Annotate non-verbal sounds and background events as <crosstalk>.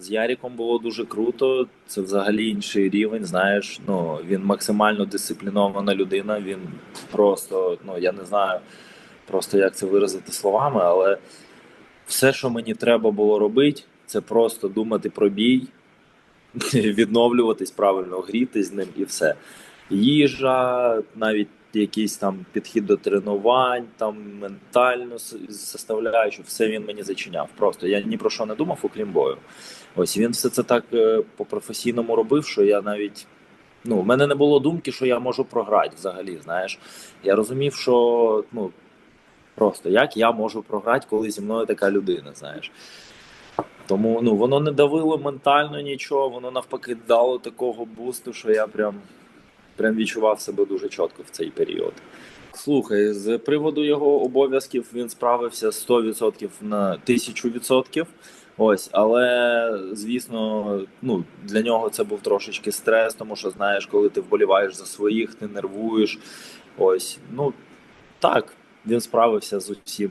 з Яріком було дуже круто. Це взагалі інший рівень. Знаєш, ну він максимально дисциплінована людина. Він просто, ну я не знаю просто як це виразити словами, але все, що мені треба було робити, це просто думати про бій, <laughs> відновлюватись правильно, гріти з ним і все. Їжа, навіть якийсь там підхід до тренувань, там ментальну составляючу, все він мені зачиняв. Просто я ні про що не думав, окрім бою. Ось він все це так е, по-професійному робив, що я навіть. Ну, в мене не було думки, що я можу програти взагалі. Знаєш, я розумів, що ну просто як я можу програти, коли зі мною така людина, знаєш. Тому ну воно не давило ментально нічого, воно навпаки дало такого бусту, що я прям, прям відчував себе дуже чітко в цей період. Слухай, з приводу його обов'язків він справився 100% на 1000%. Ось, але звісно, ну для нього це був трошечки стрес, тому що знаєш, коли ти вболіваєш за своїх, ти нервуєш. Ось, ну так, він справився з усім.